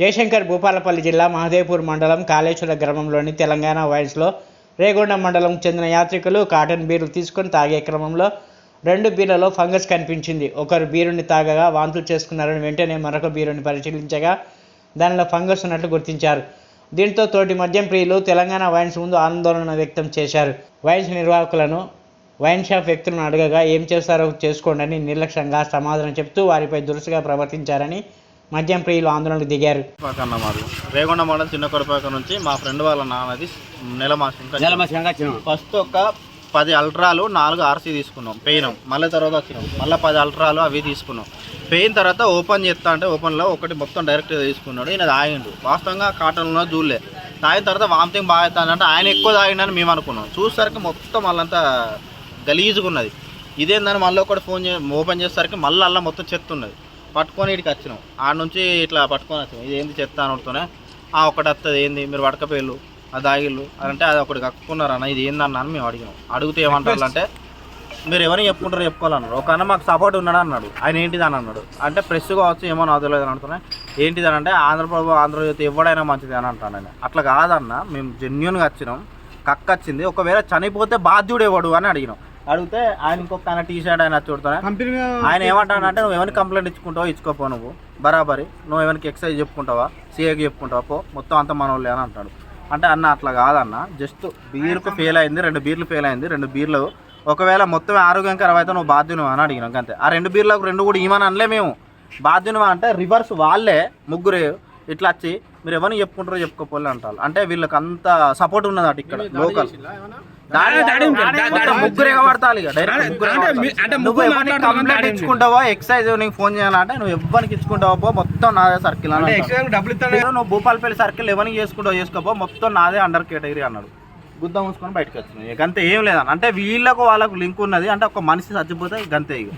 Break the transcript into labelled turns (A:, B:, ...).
A: జయశంకర్ భూపాలపల్లి జిల్లా మహదేవ్పూర్ మండలం కాళేశ్వర గ్రామంలోని తెలంగాణ వైన్స్లో రేగొండ మండలం చెందిన యాత్రికులు కాటన్ బీరు తీసుకొని తాగే క్రమంలో రెండు బీర్లలో ఫంగస్ కనిపించింది. ఒకరు బీరుని తాగగా వాంతులు చేసుకున్నారని వెంటనే మరొక బీరుని పరిశీలించగా దానిలో ఫంగస్ ఉన్నట్లు గుర్తించారు. దీంతో తోటి మద్యం ప్రియులు తెలంగాణ వైన్స్ ముందు ఆందోళన వ్యక్తం చేశారు. వైన్స్ నిర్వాహకులను వైన్ షాప్ వ్యక్తులను అడగగా ఏం చేస్తారో చేసుకోండి అని నిర్లక్ష్యంగా సమాధానం చెప్తూ వారిపై దురుసుగా ప్రవర్తించారని మద్యం ప్రియులు ఆందోళనకు దిగారు.
B: కొడపాక అన్న మాది. రేగొండ మండలం చిన్న కొడపాక నుంచి మా ఫ్రెండ్ వాళ్ళ నాన్నది నెల మాసం ఫస్ట్ ఒక పది అల్ట్రాలు నాలుగు ఆర్సీ తీసుకున్నాం. పోయినాం. మళ్ళీ తర్వాత వచ్చినాం. మళ్ళీ పది అల్ట్రాలు అవి తీసుకున్నాం. పోయిన తర్వాత ఓపెన్ చేస్తా అంటే ఓపెన్లో ఒకటి మొత్తం డైరెక్ట్ తీసుకున్నాడు. ఈయన తాగిండు వాస్తవంగా కాటన్లో చూడలే తాగిన తర్వాత వామిటింగ్ బాగా అవుతుందంటే ఆయన ఎక్కువ తాగిండని మేము అనుకున్నాం. చూసేసరికి మొత్తం వాళ్ళంతా గలీజుగా ఉన్నది. ఇదేందని మళ్ళీ ఒకటి ఫోన్ చే ఓపెన్ చేసేసరికి మళ్ళీ అలా మొత్తం చెత్త ఉన్నది. పట్టుకొని ఇక్కడికి వచ్చినాం. ఆడ నుంచి ఇట్లా పట్టుకొని వచ్చినాం. ఇది ఏంది చెత్త అనుడుతూనే? ఆ ఒకటి వస్తుంది ఏంది? మీరు పడకపోయారు అది ఆగిళ్ళు అంటే అది ఒకటి కక్కున్నారన్న ఇది ఏందన్న అని మేము అడిగినాం. అడిగితే ఏమంటారు అంటే మీరు ఎవరిని చెప్పుకుంటారో చెప్పుకోవాలన్నారు. ఒక అన్న మాకు సపోర్ట్ ఉన్నాడు అన్నాడు. ఆయన ఏంటిది అని అన్నాడు. అంటే ప్రెస్ కావచ్చు ఏమో నాకు అని అంటున్నా ఏంటిది అని అంటే ఆంధ్రప్రభు ఆంధ్రజ్యోతి ఎవడైనా మంచిది అని అంటాను ఆయన. అట్లా కాదన్న మేము జెన్యున్గా వచ్చినాం. కక్క వచ్చింది ఒకవేళ చనిపోతే బాధ్యుడు ఎవడు అని అడిగినాం. అడిగితే ఆయన ఇంకొక ఆయన టీ షర్ట్ ఆయన చూడతానే ఆయన ఏమంటాడంటే నువ్వు ఎవరికి కంప్లైంట్ ఇచ్చుకుంటావో ఇచ్చుకోపో నువ్వు. బరాబరి. నువ్వు ఎవరికి ఎక్సైజ్ చెప్పుకుంటావా? సీఏకి చెప్పుకుంటావా? పో. మొత్తం అంతా మనోళ్ళే అని అంటాడు. అంటే అన్న అట్లా కాదన్న. జస్ట్ బీర్కు ఫెయిల్ అయింది రెండు బీర్లు ఫెయిల్ అయింది రెండు బీర్లు ఒకవేళ మొత్తం ఆరోగ్యకరం అయితే నువ్వు బాధ్యును అని అడిగినాం అంతే. ఆ రెండు బీర్లకు రెండు కూడా ఇమని అనలే మేము. బాధ్యును అంటే రివర్స్ వాళ్ళే ముగ్గురే. ఇట్లా వచ్చి మీరు ఎవరిని చెప్పుకుంటారో చెప్పుకోపోలే అంటారు. అంటే వీళ్ళకి అంత సపోర్ట్ ఉన్నది అటు ఇక్కడ లోకల్ ముగ్గురు కంప్లైంట్ ఇచ్చుకుంటావా? ఎక్సైజ్ నీకు ఫోన్ చేయాలంటే నువ్వు ఎవరికి ఇచ్చుకుంటావా? మొత్తం నాదే సర్కిల్ నువ్వు భూపాలపల్లి సర్కిల్ ఎవరికి చేసుకుంటావు చేసుకోపో మొత్తం నాదే అండర్ కేటగిరీ అన్నాడు. గుద్ద మూసుకొని బయటకు వచ్చినాయి అంతే ఏం లేదన్న. అంటే వీళ్ళకు వాళ్ళకు లింక్ ఉన్నది. అంటే ఒక మనిషి చచ్చిపోతే అంతే ఇక.